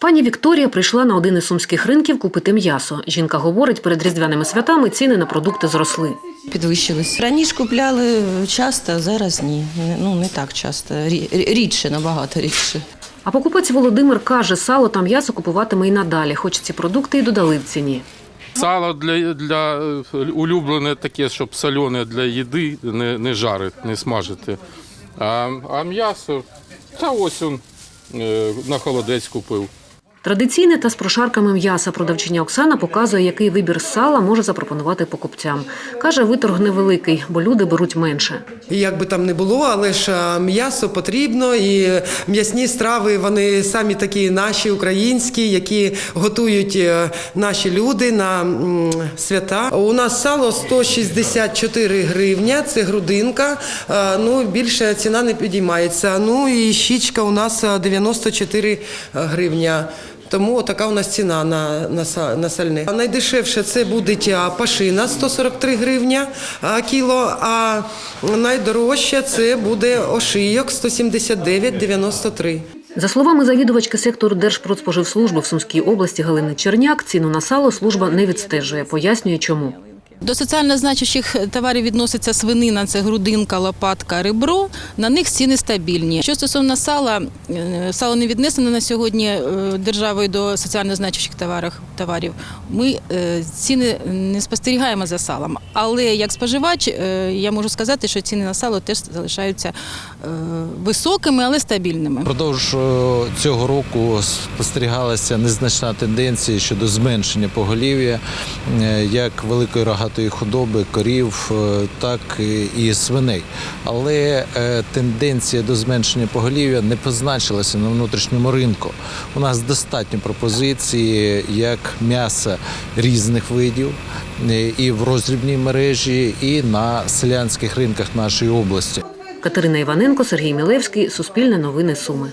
Пані Вікторія прийшла на один із сумських ринків купити м'ясо. Жінка говорить, перед різдвяними святами ціни на продукти зросли. Підвищились. Раніше купляли часто, а зараз ні. Ну не так часто. Рі- рі- Рідше, набагато рідше. А покупець Володимир каже, сало та м'ясо купуватиме і надалі, хоч ці продукти і додали в ціні. Сало для, для улюблене таке, щоб солене для їди, не, не жарити, не смажити. А, а м'ясо, та ось он е, на холодець купив. Традиційне та з прошарками м'яса продавчиня Оксана показує, який вибір сала може запропонувати покупцям. Каже, виторг невеликий, бо люди беруть менше. Як би там не було, але ж м'ясо потрібно, і м'ясні страви вони самі такі наші українські, які готують е, наші люди на свята. У нас сало 164 гривня, це грудинка. Ну більше ціна не підіймається. Ну і щічка у нас е, 94 гривня. Тому така у нас ціна на, на, на сальне. Найдешевше це буде пашина 143 гривня а, кіло, а найдорожче це буде ошийок 179,93. За словами завідувачки сектору Держпродспоживслужби в Сумській області Галини Черняк, ціну на сало служба не відстежує. Пояснює, чому. До соціально значущих товарів відноситься свинина, це грудинка, лопатка, ребро. На них ціни стабільні. Що стосовно сала, е, сало не віднесено на сьогодні е, державою до соціально значущих товарів. Ми е, ціни не спостерігаємо за салом. Але як споживач, я можу сказати, що ціни на сало теж залишаються високими, але стабільними. Продовж цього року спостерігалася незначна тенденція щодо зменшення поголів'я як великої рогатої худоби, корів, е, так і свиней. Але е, тенденція до зменшення поголів'я не позначилася на внутрішньому ринку. У нас достатньо пропозиції як м'яса різних видів е, і в роздрібній мережі, і на селянських ринках нашої області. Катерина Іваненко, Сергій Мілевський, Суспільне новини Суми.